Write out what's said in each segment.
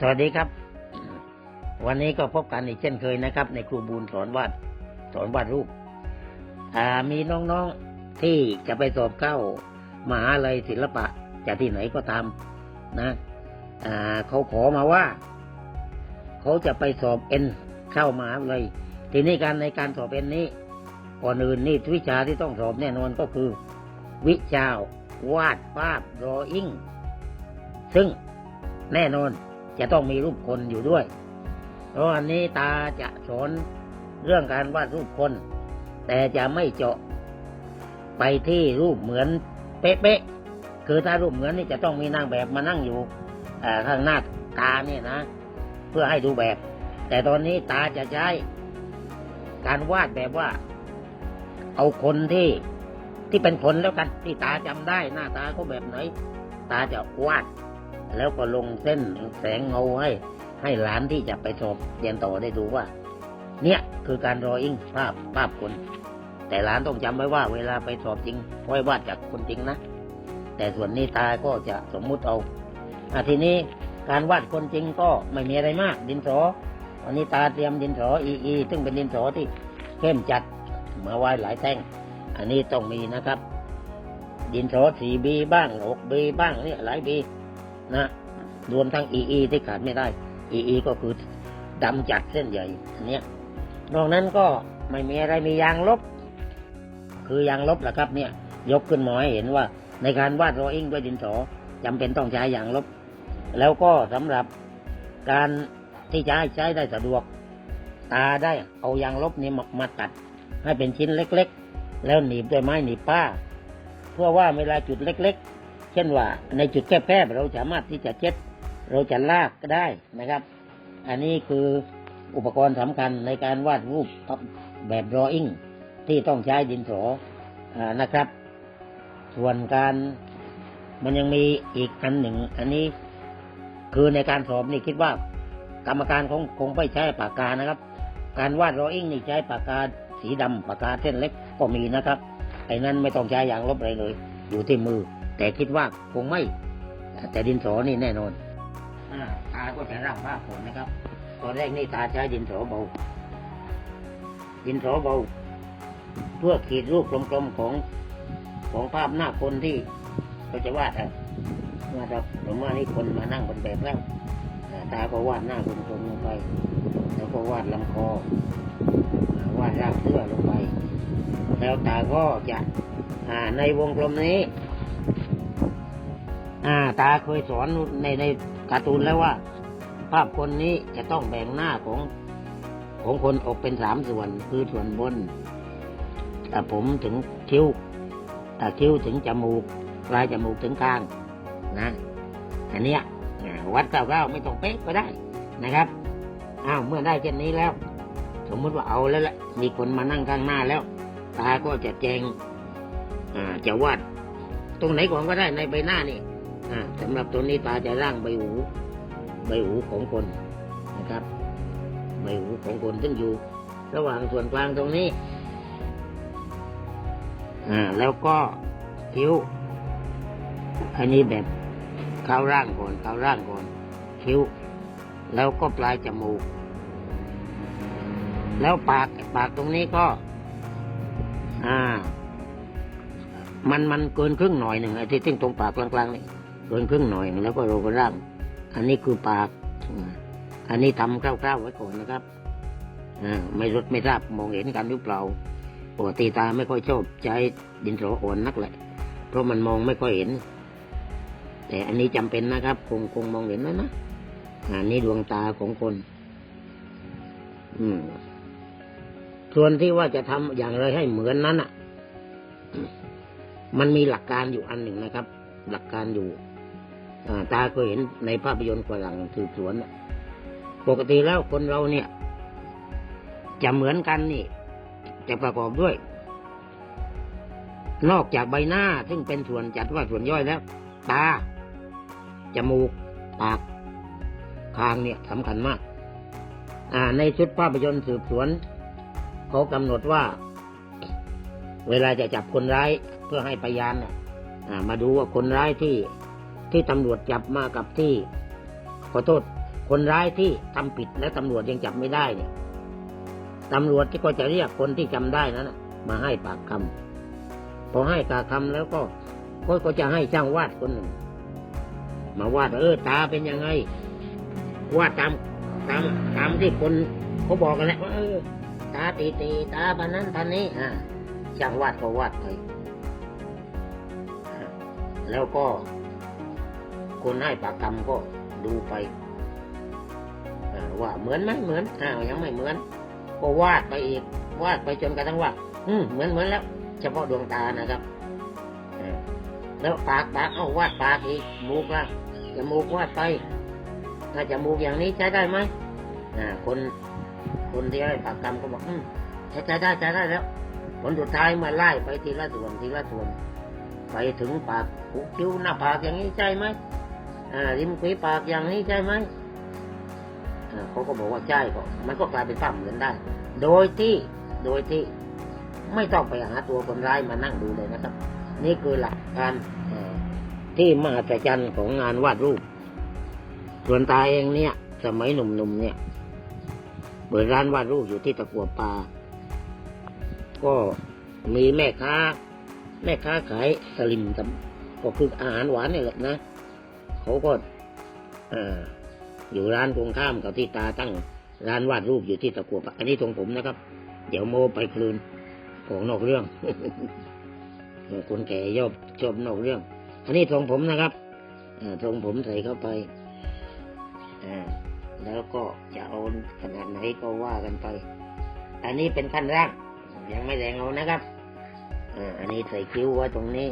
สวัสดีครับ วันนี้ก็พบกันอีกเช่นเคยนะครับ ในครูบูลสอนวาดสอนวาดรูปมีน้องๆที่จะไปสอบเข้ามหาลัยศิลปะจากที่ไหนก็ตามนะเขาขอมาว่า เขาจะไปสอบเอ็นเข้ามหาลัยทีนี้การในการสอบเอ็นนี้ก่อนอื่นนี่วิชาที่ต้องสอบแน่นอนก็คือ วิชาวาดภาพรออิ่งซึ่งแน่นอน จะต้องมีรูปคนอยู่ด้วย เพราะอันนี้ตาจะสอนเรื่องการวาดรูปคน แต่จะไม่เจาะไปที่รูปเหมือนเป๊ะๆคือถ้ารูปเหมือนนี่จะต้องมีนางแบบมานั่งอยู่ข้างหน้าตาเนี่ยนะ เพื่อให้ดูแบบ แต่ตอนนี้ตาจะใช้การวาดแบบว่า เอาคนที่ที่เป็นคนแล้วกันที่ตาจำได้หน้าตาเขาแบบไหน ตาจะวาด แล้วก็ลงเส้นแสงเงาให้ให้หลานที่จะไปสอบเรียนต่อได้ดูว่า เนี่ยคือการรออิงภาพภาพคน แต่หลานต้องจำไว้ว่าเวลาไปสอบจริงไว้วาดจากคนจริงนะ แต่ส่วนนี้ตาก็จะสมมุติเอาอาทีนี้การวาดคนจริงก็ไม่มีอะไรมาก ดินสอวันนี้ตาเตรียมดินสออีอีซึ่งเป็นดินสอที่เข้มจัดมาไว้หลายแท่ง อันนี้ต้องมีนะครับ ดินสอสี่บีบ้างหกบีบ้างเนี่ยหลายบี นะรวมทั้งอีอีที่ขาดไม่ได้อีอีก็คือดำจัดเส้นใหญ่อันเนี้ยนอกนั้นก็ไม่มีอะไรมียางลบ คือยางลบแหละครับ เนี่ย ยกขึ้นมาให้เห็นว่า ในการวาดรออิงด้วยดินสอจำเป็นต้องใช้ยางลบ แล้วก็สำหรับการที่จะใช้ได้สะดวก ตาได้เอายางลบนี้มามาตัด ให้เป็นชิ้นเล็ก ๆ แล้วหนีบด้วยไม้หนีบป้า เพื่อว่าเวลาจุดเล็ก ๆ ช่นว่าในจุดแคบๆเราสามารถที่จะเช็ด เราจะลากก็ได้นะครับ อันนี้คืออุปกรณ์สำคัญในการวาดรูปแบบดรออิ่งที่ต้องใช้ดินสออานะครับ ส่วนการมันยังมีอีกอันหนึ่ง อันนี้คือในการสอบนี่คิดว่ากรรมการคงคงไม่ใช้ปากกานะครับ การวาดรออิ่งนี่ใช้ปากกาสีดำปากกาเส้นเล็กก็มีนะครับไอ้นั้นไม่ต้องใช้อย่างลบอะไรเลย อยู่ที่มือ แต่คิดว่าคงไม่ แต่ดินสอนี่แน่นอนตาก็จะร่างภาพผลนะครับตอนแรกนี่ตาใช้ดินสอเบา ดินสอเบา เพื่อขีดรูปกลมๆของของภาพหน้าคนที่เขาจะวาดครับวาดครับผมว่านี่คนมานั่งบนแบบแล้วตาก็วาดหน้าคนตรงลงไป แล้วก็วาดลำคอวาดร่างเสื้อลงไป แล้วตาก็จะในวงกลมนี้ อ่า ตาเคยสอนในในการ์ตูนแล้วว่า ภาพคนนี้จะต้องแบ่งหน้าของของคนออกเป็นสามส่วน คือส่วนบนแต่ผมถึงคิ้วแต่คิ้วถึงจมูกปลายจมูกถึงคางนะ อันนี้ยอ่าวัดเก้าไม่ต้องเป๊ะก็ได้นะครับอ้าวเมื่อได้เช่นนี้แล้ว สมมุติว่าเอาแล้วละมีคนมานั่งข้างหน้าแล้ว ตาก็จะแจงอ่าจะวาดตรงไหนก่อนก็ได้ในใบหน้านี่ สำหรับตัวนี้ตาจะร่างใบหูใบหูของคนนะครับ ใบหูของคนซึ่งอยู่ ระหว่างส่วนกลางตรงนี้อ่าแล้วก็คิ้ว อันนี้แบบเข้าร่างก่อนเข้าร่างก่อน คิ้ว แล้วก็ปลายจมูก แล้วปากปากตรงนี้ก็ อ่า มันมันเกินครึ่งหน่อยหนึ่งไอ้ที่ติ้งตรงปากกลางๆนี่ เกินครึ่งหน่อยแล้วก็โรกร่าง อันนี้คือปาก อันนี้ทำคร่าวๆไว้ก่อนนะครับอ่าไม่รดไม่ทราบมองเห็นกันหรือเปล่าปกติตาไม่ค่อยชอบใช้ดินสออ่อนนักแหละ เพราะมันมองไม่ค่อยเห็น แต่อันนี้จำเป็นนะครับ คงคงมองเห็นแล้วนะอันนี้ดวงตาของคน อืม ส่วนที่ว่าจะทำอย่างไรให้เหมือนนั้นอะ มันมีหลักการอยู่อันหนึ่งนะครับ หลักการอยู่ ตาเคยเห็นในภาพยนตร์ฝรั่งสืบสวนปกติแล้วคนเราเนี่ย จะเหมือนกันนี่ จะประกอบด้วย นอกจากใบหน้าซึ่งเป็นส่วนจัดว่าส่วนย่อยแล้ว ตา จมูก ปาก คางเนี่ยสำคัญมาก อ่า ในชุดภาพยนตร์สืบสวน เขากำหนดว่า เวลาจะจับคนร้ายเพื่อให้พยานน่ะอ่ามาดูว่าคนร้ายที่ ที่ตำรวจจับมากับที่ ขอโทษ คนร้ายที่ทำผิดและตำรวจยังจับไม่ได้เนี่ยตำรวจที่ก็จะเรียกคนที่จำได้นั้นมาให้ปากคำพอให้ปากคำแล้วก็ก็จะให้ช่างวาดคนหนึ่ง มาวาดเออตาเป็นยังไงวาดตามตามตามที่คนเขาบอกกันแหละว่าเออตาตีตีตาพันนั้นพันนี้อ่าช่างวาดก็วาดไปแล้วก็ คนให้ปากคำก็ดูไปว่าเหมือนไหมเหมือนอ้าวยังไม่เหมือน ก็วาดไปอีกวาดไปจนกระทั่งว่า อืมเหมือนเหมือนแล้ว เฉพาะดวงตานะครับแล้วปากปากเอาวาดปากอีกมูกละจมูกวาดไปถ้าจมูกอย่างนี้ใช้ได้ไหมคนคนที่ให้ปากคำก็บอกอืมใช้ได้ใช้ได้แล้ว ผลสุดท้ายมาไล่ไปทีละส่วนทีละส่วน ไปถึงปากหูคิ้วหน้าผากอย่างนี้ใช่ไหม อ่าริมฝีปากอย่างนี้ใช่ไหมเขาก็บอกว่าใช่ก็มันก็กลายเป็นภาพเหมือนได้ โดยที่โดยที่ไม่ต้องไปหาตัวคนร้ายมานั่งดูเลยนะครับ นี่คือหลักการที่มหัศจรรย์ของงานวาดรูป ส่วนตาเองเนี่ย สมัยหนุ่มๆเนี่ยเปิดร้านวาดรูปอยู่ที่ตะกัวป่าก็มีแม่ค้า แม่ค้าขายสลิมกับก็คืออาหารหวานนี่แหละนะ เขาก็เอออยู่ร้านตรงข้ามกับที่ตาตั้งร้านวาดรูปอยู่ที่ตะกัวป่าอันนี้ตรงผมนะครับ เดี๋ยวโมไปคลืนของนอกเรื่องคนแก่ยอบชอบนอกเรื่อง อันนี้ทรงผมนะครับเอ่อทรงผมใส่เข้าไปแล้วก็จะเอาขนาดไหนก็ว่ากันไป อันนี้เป็นขั้นแรกยังไม่แรงเอานะครับอันนี้ใส่คิ้วไว้ตรงนี้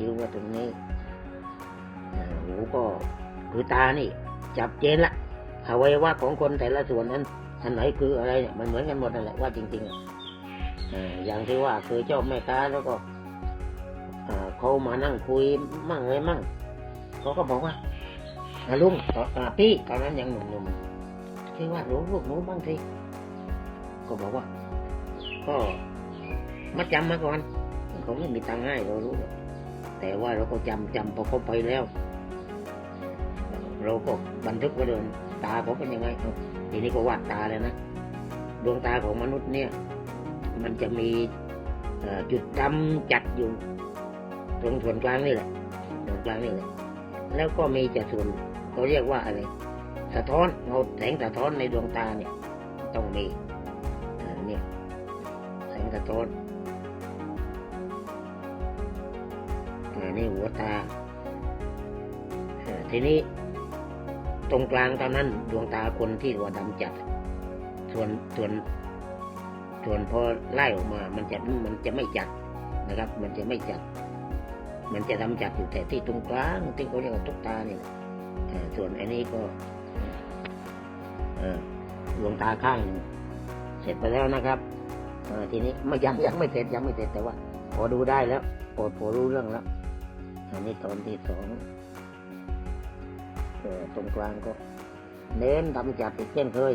คิ้วไว้ตรงนี้หูก็คือตานี่ จับเจนละอวัยวะของคนแต่ละส่วนนั้นอันไหนคืออะไรเนี่ยมันเหมือนกันหมดนั่นแหละว่าจริงๆอะอ่าอย่างที่ว่าเคยชอบแม่ค้าแล้วก็เขามานั่งคุยมั่งอะไรมั่งเขาก็บอกว่าลุงอ่าพี่ตอนนั้นยังหนุ่มๆที่ว่าหนูลูกหนูบ้างสิก็บอกว่า ก็มาจำมาก่อนเขาไม่มีตังค์ให้เรารู้หรอก แต่ว่าเราก็จำจำพอเขาไปแล้ว เราก็บันทึกไว้เดินตาเขาเป็นยังไงทีนี้ก็วาดตาเลยนะดวงตาของมนุษย์เนี่ย มันจะมีจุดดำจัดอยู่ ตรงส่วนกลางนี่แหละส่วนกลางนี่แหละแล้วก็มีจะส่วนเขาเรียกว่าอะไร สะท้อนเงาแสงสะท้อนในดวงตาเนี่ย ต้องมีเนี่ยแสงสะท้อน อ่านี่หัวตาอ่าทีนี้ตรงกลางตอนนั้นดวงตาคนที่ว่าดำจัด ส่วนส่วนส่วนพอไล่ออกมา มันจะมันจะไม่จัดนะครับ มันจะไม่จัด มันจะดำจัดอยู่แต่ที่ตรงกลางที่เขาเรียกว่าตุ๊กตาเนี่ยส่วนอันนี้ก็เออดวงตาข้างเสร็จไปแล้วนะครับอ่าทีนี้ไม่ยังยังไม่เสร็จยังไม่เสร็จแต่ว่า พอดูได้แล้วพอพอรู้เรื่องแล้ว อันนี้ตอนที่สองเออตรงกลางก็ เน้นดำจัดอีกเช่นเคย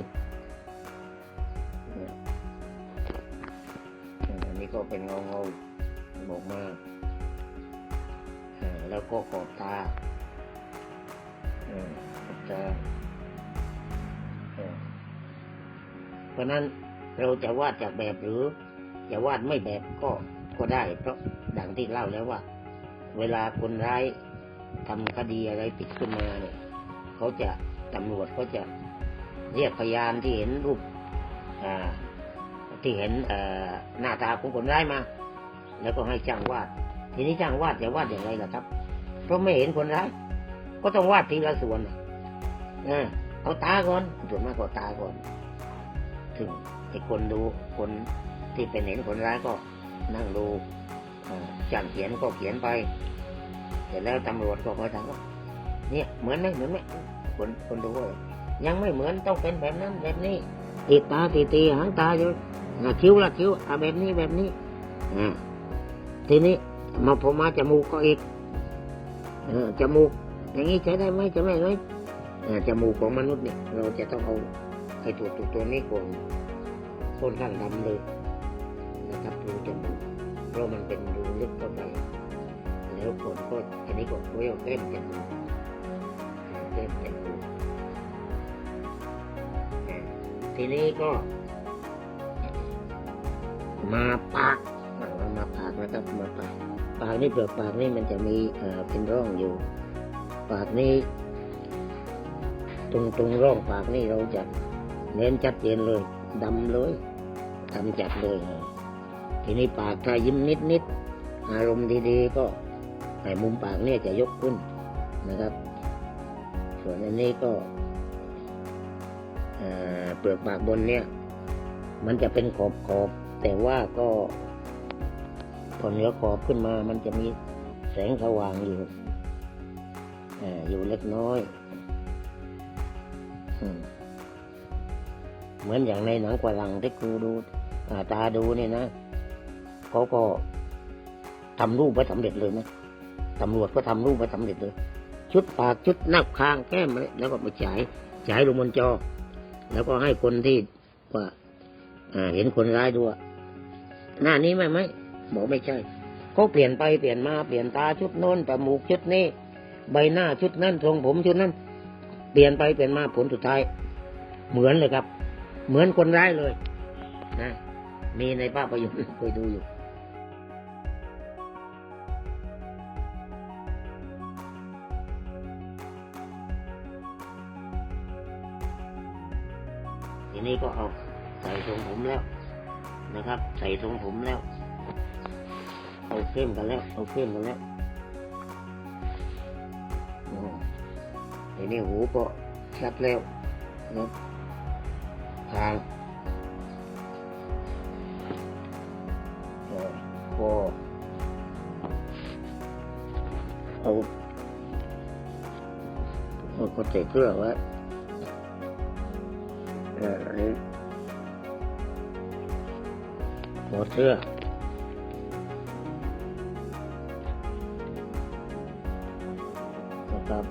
อันนี้ก็เป็นเงาเงาๆบอกมาแล้วก็ขอบตาขอบตาเออเพราะนั้นเราจะวาดจากแบบหรือจะวาดไม่แบบก็ก็ได้เพราะดังที่เล่าแล้วว่า เวลาคนร้ายทำคดีอะไรผิดขึ้นมาเนี่ยเขาจะตำรวจเขาจะเรียกพยานที่เห็นรูปอ่าที่เห็นหน้าตาของคนร้ายมา แล้วก็ให้ช่างวาด ทีนี้ช่างวาดจะวาดอย่างไรล่ะครับ เพราะไม่เห็นคนร้าย ก็ต้องวาดทีละส่วนนะเออเอาตาก่อนส่วนมากก็ตาก่อน ถึงไอ้คนดูคนที่เป็นเห็นคนร้ายก็นั่งดู อ่างเขียนก็เขียนไป เสร็จแล้วตำรวจก็มาถามว่าเนี่ยเหมือนไหมเหมือนไหมคนคนดูว่ายังไม่เหมือนต้องเป็นแบบนั้นแบบนี้ตีตาตีตีหางตาอยู่อะคิ้วละคิ้วอะแบบนี้แบบนี้อ่าทีนี้มาพอมาจมูกก็อีกเออจมูก อย่างนี้ใช้ได้ไหมใช้ไม่ไหมอ่าจมูกของมนุษย์เนี่ย เราจะต้องเอาไอ้ตัวตัวตัวนี้ก่อนค่อนข้างดำเลย เพราะมันเป็นรูลึกเข้าไปแล้วผลก็อันนี้ก็เวลเล่นจมูกแก้มแก่หูอ่าทีนี้ก็ มาปากมาปากนะครับมาปากปากนี่เปลือกปากนี่มันจะมีเอ่อเป็นร่องอยู่ ปากนี้ ตรงตรงร่องปากนี่เราจะเน้นชัดเจนเลยดำเลยดำจัดเลยอ่า ทีนี้ปากถ้ายิ้มนิดนิดอารมณ์ดีๆ ก็ไอ้มุมปากเนี่ยจะยกขึ้นนะครับ ส่วนอันนี้ก็เปลือกปากบนเนี่ย มันจะเป็นขอบขอบแต่ว่าก็พอเหนือขอบขึ้นมา มันจะมีแสงสว่างอยู่ออยู่เล็กน้อยเหมือนอย่างในหนังกวาลังที่ครูดูตาดูเนี่ยนะ เขาก็ทำรูปไว้สำเร็จเลยนะตำรวจก็ทำรูปไว้สำเร็จเลย ชุดปากชุดหน้าคางแก้มอะไรแล้วก็มาฉายฉายลงบนจอ แล้วก็ให้คนที่ว่าเห็นคนร้ายดูอะหน้านี้ไหมไหมบอกไม่ใช่เขาเปลี่ยนไปเปลี่ยนมาเปลี่ยนตาชุดโน้นจมูกชุดนี้ใบหน้าชุดนั้นทรงผมชุดนั้นเปลี่ยนไปเปลี่ยนมาผลสุดท้าย เหมือนเลยครับ เหมือนคนร้ายเลยนะมีในภาพยนตร์เคยดูอยู่ นี้ก็เอาใส่ทรงผมแล้วนะครับ ใส่ทรงผมแล้ว เอาเข้มกันแล้ว เอาเข้มกันแล้วอืมทีนี้หูก็ชัดแล้วนะทางเอ่อก็เอาเอาก็ใส่เกลือไว้ หัวเสื้อนะครับ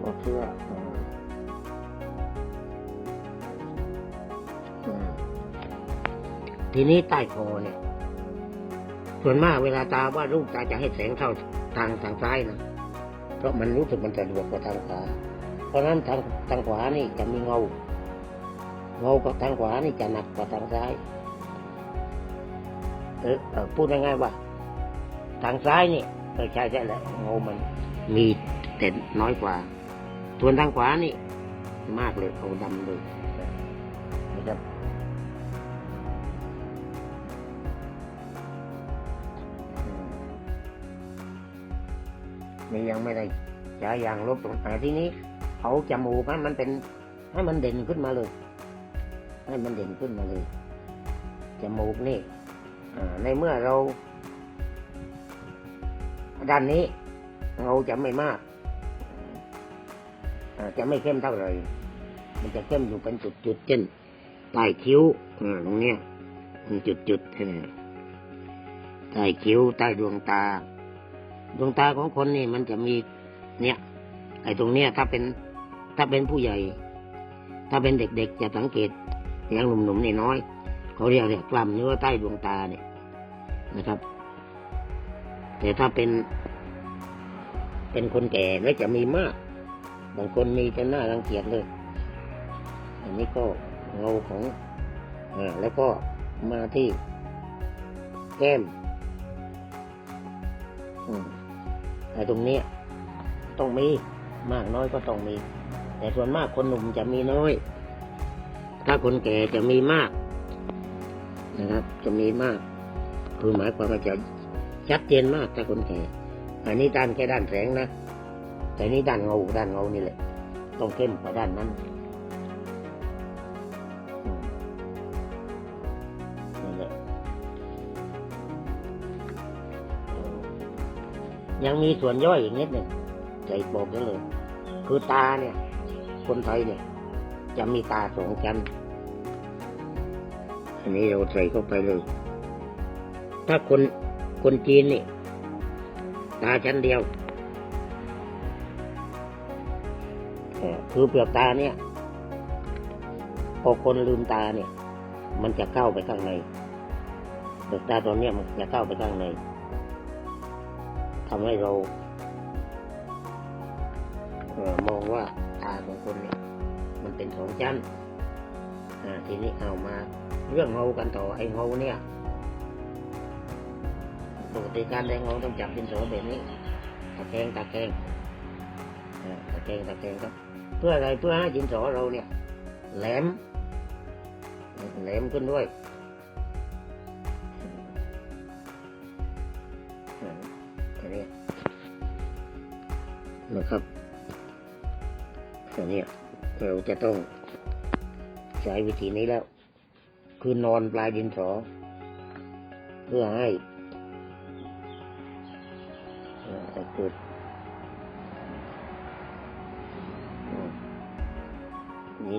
หัวเสื้ออืมอืมทีนี้ใต้คอเนี่ย ส่วนมากเวลาตาว่าดรูปตาจะให้แสงเข้าทางทางซ้ายนะเพราะมันรู้สึกมันสะดวกกว่าทางขวา เพราะฉะนั้นทางทางขวานี่จะมีเงา เงากับทางขวานี่จะหนักกว่าทางซ้ายเออเออพูดง่ายๆว่า ทางซ้ายนี่เออใช่ใช่แหละเงามันมีแต่น้อยกว่าส่วนทางขวานี่ มากเลยเอาดำเลยนะครับอืมนี่ยังไม่ได้ฉายางลบตรงแต่ที่นี้เอาจมูกให้มันเป็นให้มันเด่นขึ้นมาเลย ให้มันเด่นขึ้นมาเลยจมูกนี่ในเมื่อเราด้านนี้เงาจะไม่มากจะไม่เข้มเท่าไหร่มันจะเข้มอยู่เป็นจุดๆเช่นใต้คิ้วตรงเนี้ยมีจุดๆเออใต้คิ้วใต้ดวงตา ดวงตาของคนนี่มันจะมีเนี่ย ไอ้ตรงเนี้ยถ้าเป็นถ้าเป็นผู้ใหญ่ ถ้าเป็นเด็กๆจะสังเกต ย่างหนุ่มๆนี่น้อยเขาเรียกเรียกกล้ามเนื้อใต้ดวงตาเนี่ยนะครับ แต่ถ้าเป็น เป็นคนแก่แล้วจะมีมากบางคนมีจนหน้ารังเกียจเลย อันนี้ก็เงาของอ่าแล้วก็มาที่แก้มอืมไอ้ตรงนี้ต้องมีมากน้อยก็ต้องมี แต่ส่วนมากคนหนุ่มจะมีน้อย ถ้าคนแก่จะมีมากนะครับ จะมีมาก คือหมายความว่าจะชัดเจนมากถ้าคนแก่ อันนี้ด้านแค่ด้านแสงนะ แต่นี่ด้านเงาด้านเงานี่แหละ ต้องเข้มกว่าด้านนั้นนั่นแหละยังมีส่วนย่อยอีกนิดหนึ่งใจบอกได้เลย คือตาเนี่ย คนไทยเนี่ย จะมีตาสองชั้น อันนี้เราใส่เข้าไปเลย ถ้าคนคนจีนนี่ ตาชั้นเดียวเออคือเปลือกตาเนี่ยพอคนลืมตาเนี่ย มันจะเข้าไปข้างในเปลือกตาตัวเนี้ยมันจะเข้าไปข้างในทำให้เราออมองว่าตาของคนเนี่ยมัน เป็นสองชั้นทีนี้เอามาเรื่องเงากันต่อไอ้เงาเนี่ยปกติการแดงเงาต้องจับดินสอแบบนี้ตะแคงตะแคงอ่าตะแคงตะแคงครับ เพื่ออะไรเพื่อให้ดินสอเราเนี่ย แหลมแหลมขึ้นด้วยอ่าอันนี้นะครับอันนี้ เราจะต้องใช้วิธีนี้แล้ว คือนอนปลายดินสอ เพื่อให้อ่าเกิดอืม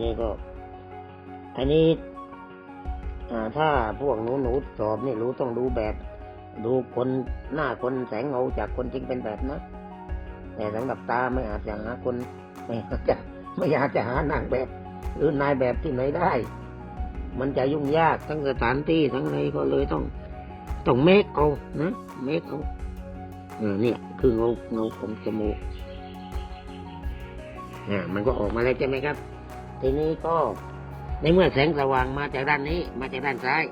นี่ก็ อันนี้ถ้าพวกหนูหนูสอบนี่รู้ต้องดูแบบ ดูคนหน้าคนแสงเงาจากคนจริงเป็นแบบนะแต่สำหรับตาไม่อาจจะหาคนไม่อาจจะ ไม่อยาจจะหานางแบบ หรือนายแบบที่ไหนได้ มันจะยุ่งยากทั้งสถานที่ทั้งอะไรก็เลยต้องต้องเมคเอานะเมคเอาเออเนี่ย คือเงาเงาของจมูกอ่ามันก็ออกมาแล้วใช่ไหมครับ ทีนี้ก็ในเมื่อแสงสว่างมาจากด้านนี้ มาจากด้านซ้าย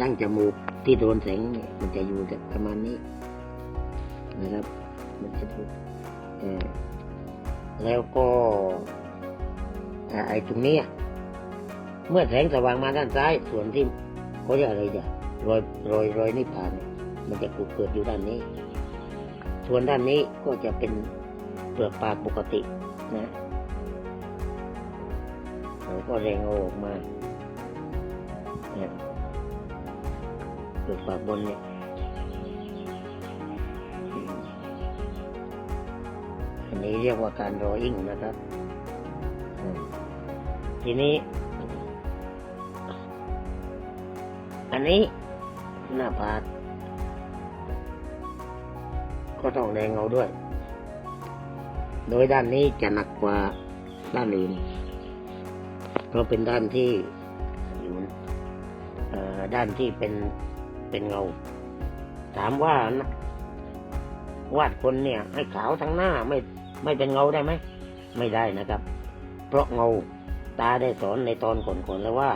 ดั้งจมูกที่โดนแสงมันจะอยู่ประมาณนี้นะครับ มันจะถูกเออ แล้วก็ไอ้ตรงนี้เมื่อแสงสว่างมาด้านซ้าย ส่วนที่เขาเรียกอะไรจ้ะรอยรอยรอยนิพพานมันจะเกิดอยู่ด้านนี้ ส่วนด้านนี้ก็จะเป็นเปลือกปากปกตินะแล้วก็แรงอออกมาเนี่ยเปลือกปากบนเนี่ย นนี้เรียกว่าการรออิ่งนะครับอืมทีนี้ อันนี้หน้าผากก็ต้องแรงเงาด้วย โดยด้านนี้จะหนักกว่าด้านอื่นเพราะเป็นด้านที่อยู่เอ่อด้านที่เป็นเป็นเงา ถามว่านะวาดคนเนี่ย ให้ขาวทั้งหน้าไม่ ไม่เป็นเงาได้ไหม ไม่ได้นะครับ เพราะเงาตาได้สอนในตอนก่อนๆแล้วว่า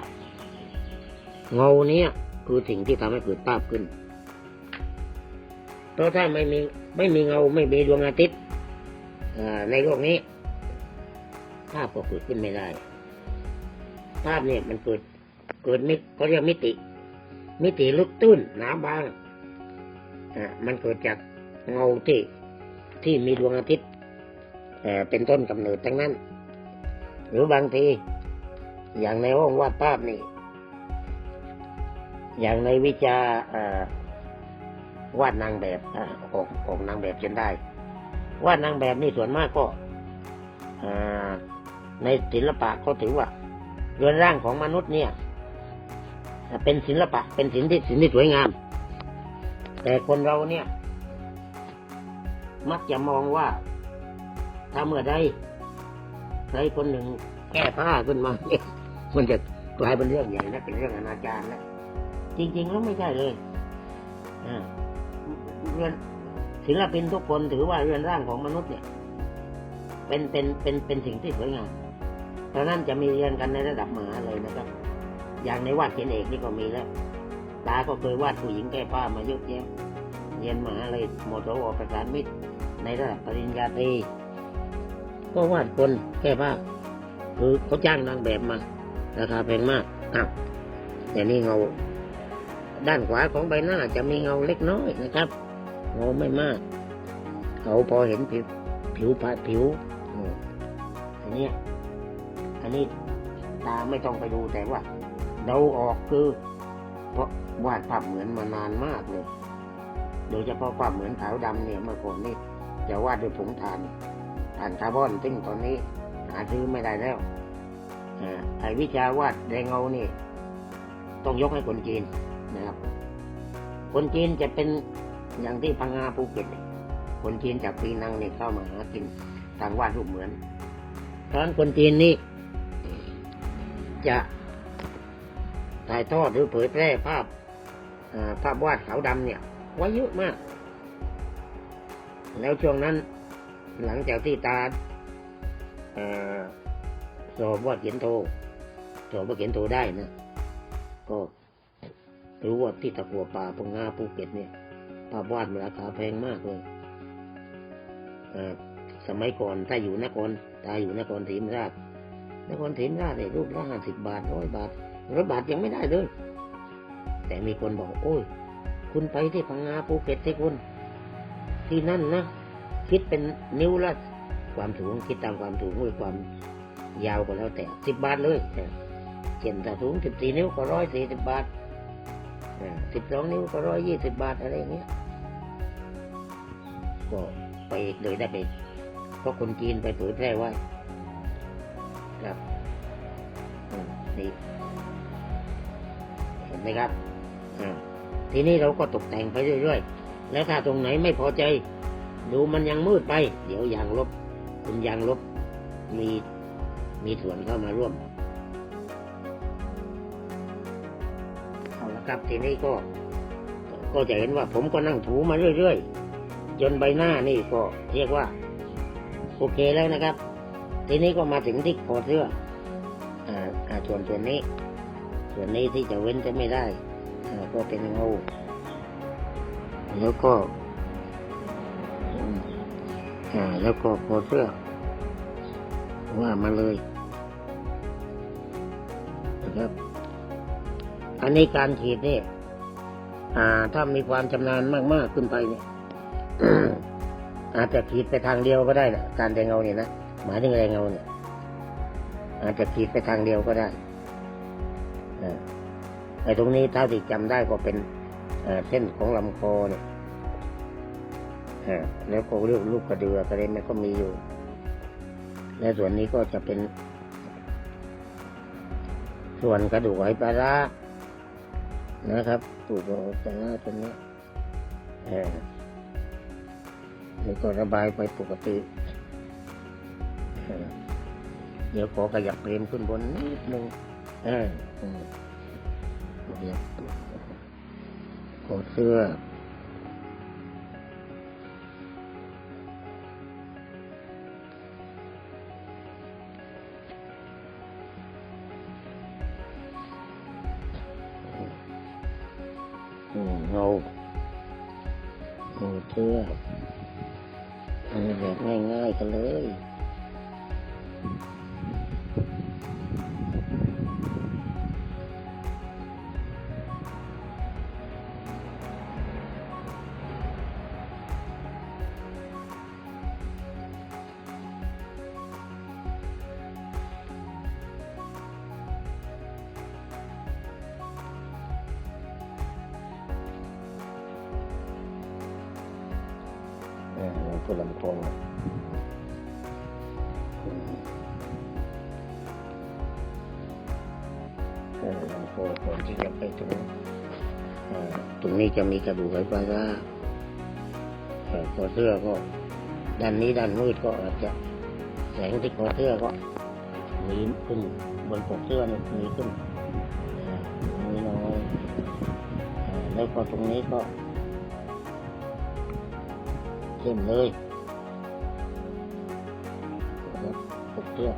เงาเนี้ยคือสิ่งที่ทำให้เกิดภาพขึ้น เพราะถ้าไม่มีไม่มีเงาไม่มีดวงอาทิตย์ในโลกนี้ ภาพก็เกิดขึ้นไม่ได้ ภาพเนี่ยมันเกิดเกิดมิก็เรียกมิติ มิติลึกตื้นหนาบางอ่ามันเกิดจากเงาที่ที่มีดวงอาทิตย์ เป็นต้นกำเนิดทั้งนั้น หรือบางที อย่างในห้องวาดภาพนี่ อย่างในวิชาวาดนางแบบออกออกนางแบบจนได้ วาดนางแบบนี่ส่วนมากก็ในศิลปะเขาถือว่าเรือนร่างของมนุษย์เนี่ย เป็นศิลปะ เป็นศิลป์ที่ศิลป์ที่สวยงาม แต่คนเราเนี่ย มักจะมองว่า ถ้าเมื่อใดใครคนหนึ่งแก้ผ้าขึ้นมาเนี่ยมันจะกลายเป็นเรื่องใหญ่นะเป็นเรื่องอนาจารแล้วจริงๆแล้วไม่ใช่เลยเรือนศิลปินทุกคนถือว่าเรือนร่างของมนุษย์เนี่ย เป็นเป็นเป็นเป็นสิ่งที่สวยงามเพราะนั้นจะมีเรียนกันในระดับมหาเลยนะครับ อย่างในวาดเขียนเอกนี่ก็มีแล้วตาก็เคยวาดผู้หญิงแก้ผ้ามาเยอะแยะเรียนมหาเลยมสวประสานมิตรในระดับปริญญาตรี ก็วาดคนแก้ผ้าคือเขาจ้างนางแบบมา ราคาแพงมากอ้าวแต่นี่เงาด้านขวาของใบหน้าจะมีเงาเล็กน้อยนะครับ เงาไม่มาก เขาพอเห็นผิวผิวผาผิวอันนี้อันนี้ตาไม่ต้องไปดูแต่ว่าเดาออกคือ เพราะวาดภาพเหมือนมานานมากเลย โดยเฉพาะภาพเหมือนขาวดำเนี่ยเมื่อก่อนนี่จะวาดด้วยผงถ่าน ถ่านคาร์บอนซึ่งตอนนี้หาซื้อไม่ได้แล้วอ่าไอ้วิชาวาดแดงเงานี่ต้องยกให้คนจีนนะครับ คนจีนจะเป็นอย่างที่พังงาภูเก็ตคนจีนจากปีนังเนี่ยเข้ามาหากินทางวาดรูปเหมือนเพราะฉะนั้นคนจีนนี่จะถ่ายทอดหรือเผยแพร่ภาพภาพวาดขาวดำเนี่ย ไว้เยอะมาก แล้วช่วงนั้น หลังจากที่ตาสอบว่าเขียนโทสอบว่าเขียนโทได้นะก็รู้ว่าที่ตะกัวป่าพงงาภูเก็ตเนี่ยภาพวาดมันราคาแพงมากเลยสมัยก่อนถ้าอยู่นครตาอยู่นครศรีธรรมราชนครศรีธรรมราชเนี่ยรูปละห้าสิบบาทร้อยบาทร้อยบาทยังไม่ได้เลย แต่มีคนบอก โอ้ย คุณไปที่พังงาภูเก็ตที่คุณ ที่นั่นนะ คิดเป็นนิ้วละความสูงคิดตามความสูงหรือความยาวก็แล้วแต่สิบบาทเลยเช่นถ้าสูงสิบสี่นิ้วก็ร้อยสี่สิบบาทสิบสองนิ้วก็ร้อยยี่สิบบาทอะไรอย่างเงี้ย ก็ไปเลยได้ไปเพราะคนจีนไปเผยแพร่ไว้ครับนี่เห็นไหมครับทีนี้เราก็ตกแต่งไปเรื่อยๆ แล้วถ้าตรงไหนไม่พอใจ ดูมันยังมืดไป เดี๋ยวยางลบคุณยางลบมีมีส่วนเข้ามาร่วมเอาละครับทีนี้ก็ ก็จะเห็นว่าผมก็นั่งถูมาเรื่อยๆจนใบหน้านี่ก็เรียกว่าโอเคแล้วนะครับ ทีนี้ก็มาถึงที่คอเสื้ออ่าอ่าส่วนส่วนนี้ ส่วนนี้ที่จะเว้นจะไม่ได้ก็เป็นเงาแล้วก็ อ่าแล้วก็คอเสื้อว่ามาเลยนะครับ อันนี้การฉีดนี่อ่าถ้ามีความชำนาญมากๆขึ้นไปเนี่ยอาจจะขีดไปทางเดียวก็ได้นะการแทงเงาเนี่ยนะหมายถึงแรงเงาเนี่ย อาจจะขีดไปทางเดียวก็ได้อไอ้ตรงนี้เท่าที่จำได้ก็เป็นเส้นของลำคอเนี่ย แล้วก็เรียกลูกกระเดือกระเด็นมันก็มีอยู่ และส่วนนี้ก็จะเป็น ส่วนกระดูกไหปลาร้านะครับตูดกระหน้าตัวนี้แล้วก็ระบายไปปกติ เดี๋ยวขอขยับเฟรมขึ้นบนนิดนึงเอออืมขยับกดเสื้อ เรื่อเอาแบบง่ายๆกันเลย เออเราพูดลำโพงอะเออลำโพงก่อนที่จะไปตรงตรงนี้จะมีกระดูกไหปลาร้าคอเสื้อก็ด้านนี้ด้านมืดก็อาจจะแสงที่คอเสื้อก็มีขึ้นบนปกเสื้อนี่มีขึ้นเอ่อมีน้อยแล้วก็ตรงนี้ก็ เข้มเลยนะครับปกเพื่อ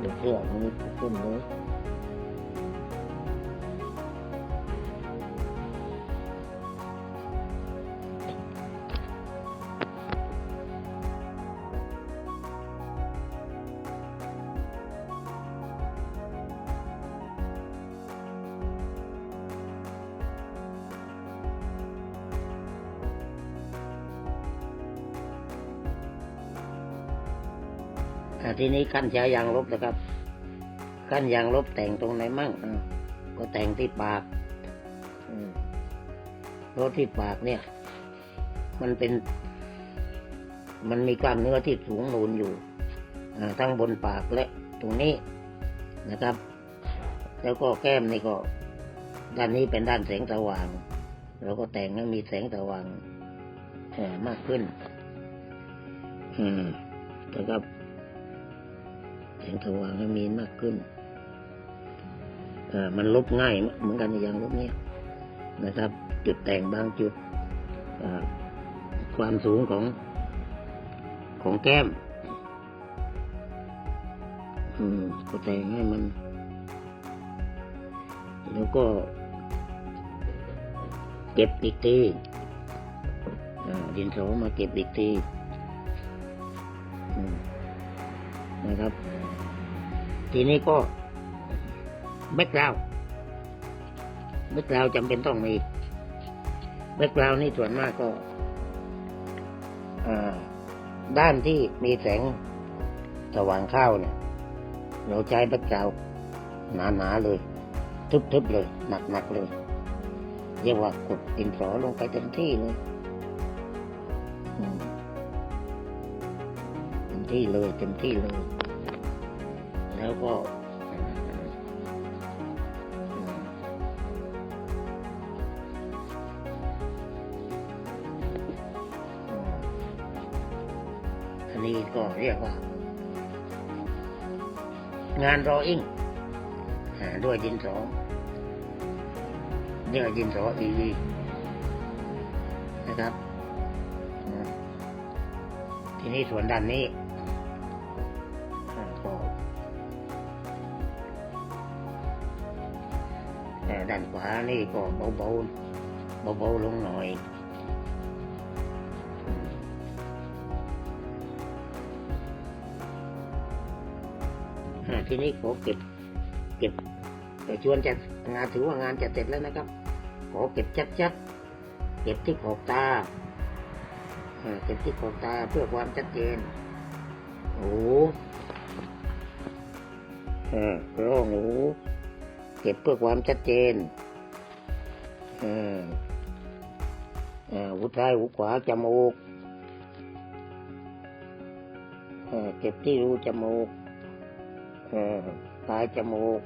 ปกเพื่อตรงนี้เข้มเลย ทีนี้ขั้นยายางลบนะครับ ขั้นยางลบแต่งตรงไหนมั่งก็แต่งที่ปากเพราะที่ปากเนี่ย มันเป็น มันมีกล้ามเนื้อที่สูงนูนอยู่ทั้งบนปากและตรงนี้นะครับ แล้วก็แก้มนี่ก็ ด้านนี้เป็นด้านแสงสว่างเราก็แต่งให้มีแสงสว่างเอ่อมากขึ้น อืมนะครับ สงสว่างให้มีมากขึ้นอ่อมันลบง่ายเหมือนกันอย่างลบเนี้ยนะครับ จุดแต่งบางจุดความสูงของของแก้ม อืมก็แต่งให้มัน แล้วก็เก็บอีกทีดินสอมาเก็บอีกทีนะครับ ทีนี้ก็แบ็กกราวแบ็กกราวจำเป็นต้องมีแบ็กกราวนี่ส่วนมากก็ด้านที่มีแสงสว่างเข้าเนี่ย เราใช้แบ็กกราวหนาๆเลย ทึบๆเลย หนักๆเลย เรียกว่ากดดินสอลงไปเต็มที่เลยเต็มที่เลยเต็มที่เลย แล้วก็อันนี้ก็เรียกว่า งานรออิงอ่าด้วยดินสอเรียกว่าดินสออีวีนะครับ ทีนี้ส่วนด้านนี้านี่ก็เบาๆเบาๆลงหน่อยอืมอ่าทีนี้ขอเก็บ เก็บแต่ชวนจะงานถือว่างานจะเสร็จแล้วนะครับ ขอเก็บชัดๆเก็บที่ขอบตาเออเก็บที่ขอบตาเพื่อความชัดเจนหูเออร่องหูเก็บเพื่อความชัดเจน หูซ้ายหูขวาจมูกเก็บที่รูจมูกเออปลายจมูก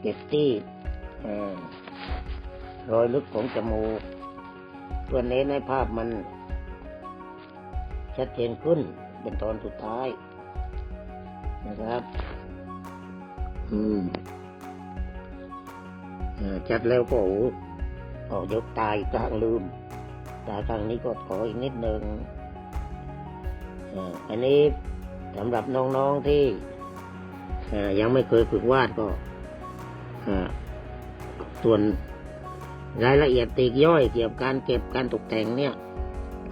เก็บที่รอยลึกของจมูกเพื่อเน้นให้ภาพมัน ชัดเจนขึ้นเป็นตอนสุดท้ายนะครับ อืม อ่าชัดแล้วก็โอ้ออกยกตายกลางลืม ตาข้างนี้ก็ขออีกนิดหนึ่งอันนี้สำหรับน้องๆที่ยังไม่เคยฝึกวาดก็ส่วนรายละเอียดตีกย่อยเกี่ยวกับการเก็บการตกแต่งเนี่ย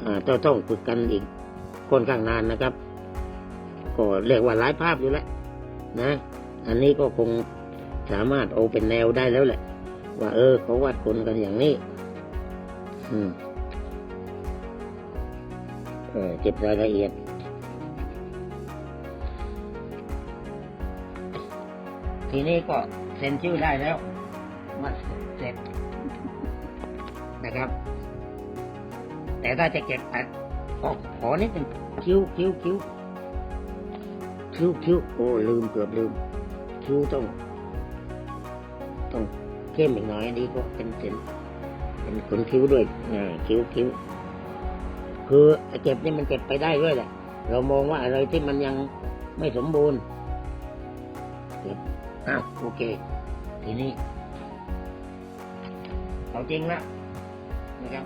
อ่าต้องฝึกกันอีกค่อนข้างนานนะครับ ก็เรียกว่าหลายภาพอยู่แล้วนะ อันนี้ก็คงสามารถเอาเป็นแนวได้แล้วแหละ ว่าเออเขาวาดคนกันอย่างนี้ อืมเออเก็บรายละเอียด ทีนี้ก็เซ็นชื่อได้แล้วว่าเสร็จนะครับ แต่ถ้าจะเก็บอัดขอขอนิดหนึ่งคิ้วคิ้วคิ้วคิ้วคิ้วโอ้ลืมเกือบลืมคิ้วต้องต้อง เข้มอีกหน่อยอันนี้ก็เป็นเป็นเป็นขนคิ้วด้วยอ่าคิ้วคิ้วคือเจ็บนี่มันเจ็บไปได้ด้วยแหละ เรามองว่าอะไรที่มันยังไม่สมบูรณ์เก็บอ้าวโอเค ทีนี้เอาจริงละนะครับ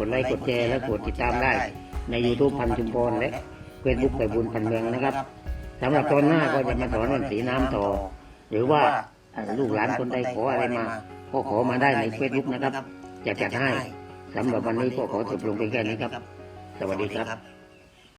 ก็กดกดไลค์กดแชร์และกดติดตามได้ ใน YouTube พันชุมพรและเฟซบุ๊กไปบุญพันเมืองนะครับสำหรับตอนหน้าก็จะมาสอนวันสีน้ำต่อ หรือว่าอ่าลูกหลานคนใดขออะไรมา ก็ขอมาได้ในเฟซบุ๊กนะครับจะจัดให้สำหรับวันนี้ก็ขอจบลงเพียงแค่นี้ครับ สวัสดีครับ